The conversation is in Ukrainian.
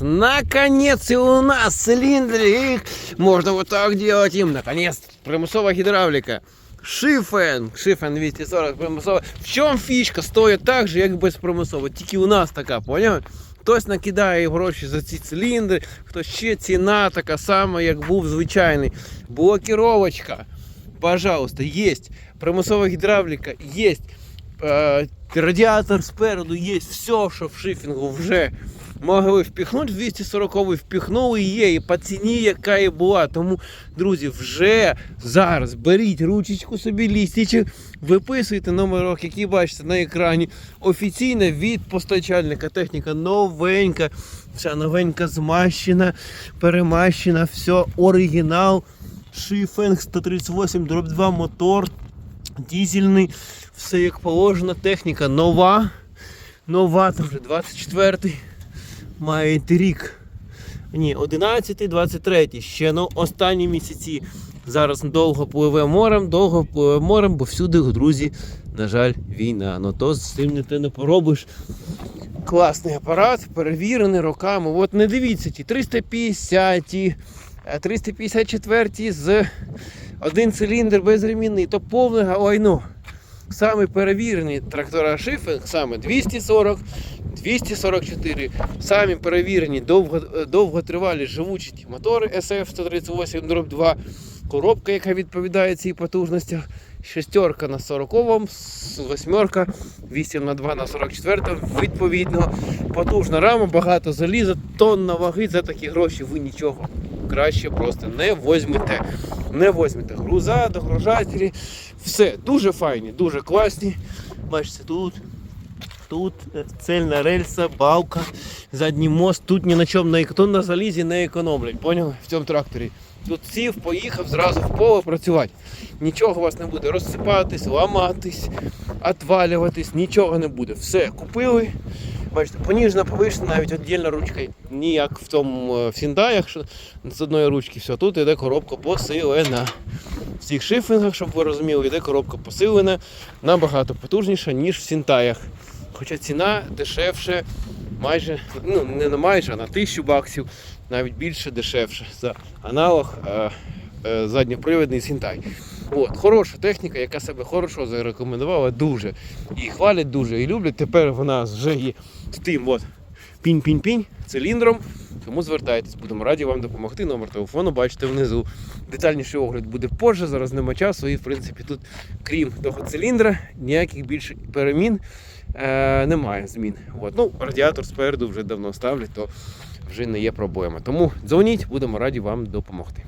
Наконец и у нас цилиндры. Их можно вот так делать им. Наконец, примусова гідравліка. Шифен, шифен 240 примусова. В чому фішка? Стоїть так же, як без примусово. Тільки у нас така, поняв? Хтось накидає гроші за ці циліндри, хтось ще ціна така сама, як був звичайний. Блокіровочка. Пожалуйста, есть. Примусова гідравліка есть. Е, радіатор спереду є. Все, що в шифінгу вже могли впіхнути в 240 впіхнули і є, і по ціні, яка і була. Тому, друзі, вже зараз беріть ручечку собі, лістичок, виписуйте номерок, який бачите на екрані. Офіційно від постачальника техніка новенька, вся новенька змащена, перемащена, все оригінал. Шифенг 138 дроб 2 мотор, дізельний, все як положено, техніка нова. Нова, це вже 24-й. Має рік. Ні, 11-й, 23-й. Ще ну, останні місяці. Зараз довго пливе морем, довго пливе морем, бо всюди, друзі, на жаль, війна. Ну то з цим ти не поробиш. Класний апарат, перевірений роками. От не дивіться, ті 350, ті, 354 з один циліндр безремінний, то повне гавайно. Саме перевірений трактора Шифінг, саме 240, 244. Самі перевірені довго, довготривалі живучі мотори SF 138 дроб 2. Коробка, яка відповідає цій потужності. Шестерка на 40-му, восьмерка, 8 на 2 на 44 відповідно. Потужна рама, багато заліза, тонна ваги. За такі гроші ви нічого краще просто не возьмете. Не возьмете. Груза, догружателі. Все дуже файні, дуже класні. Бачите, тут, тут е, цельна рельса, балка, задній мост. Тут ні на чому не на залізі не економлять. Поняли? В цьому тракторі. Тут сів, поїхав зразу в поле працювати. Нічого у вас не буде розсипатись, ламатись, отвалюватись, нічого не буде. Все, купили. Бачите, поніжна повишена, навіть віддільна ручка. Ніяк в тому е, в сіндаях, що з одної ручки все. Тут іде коробка посилена. В цих шифінгах, щоб ви розуміли, йде коробка посилена, набагато потужніша, ніж в сінтаях. Хоча ціна дешевше, майже, ну не на майже, а на тисячу баксів, навіть більше дешевше за аналог е, е, задньопривідний сінтай. От, хороша техніка, яка себе хорошо зарекомендувала дуже. І хвалять дуже, і люблять. Тепер вона вже є з тим от пінь-пінь-пінь циліндром. Тому звертайтесь, будемо раді вам допомогти. Номер телефону бачите внизу. Детальніший огляд буде позже, зараз нема часу. І в принципі тут, крім того циліндра, ніяких більше перемін е, немає змін. От. Ну, радіатор спереду вже давно ставлять, то вже не є проблема. Тому дзвоніть, будемо раді вам допомогти.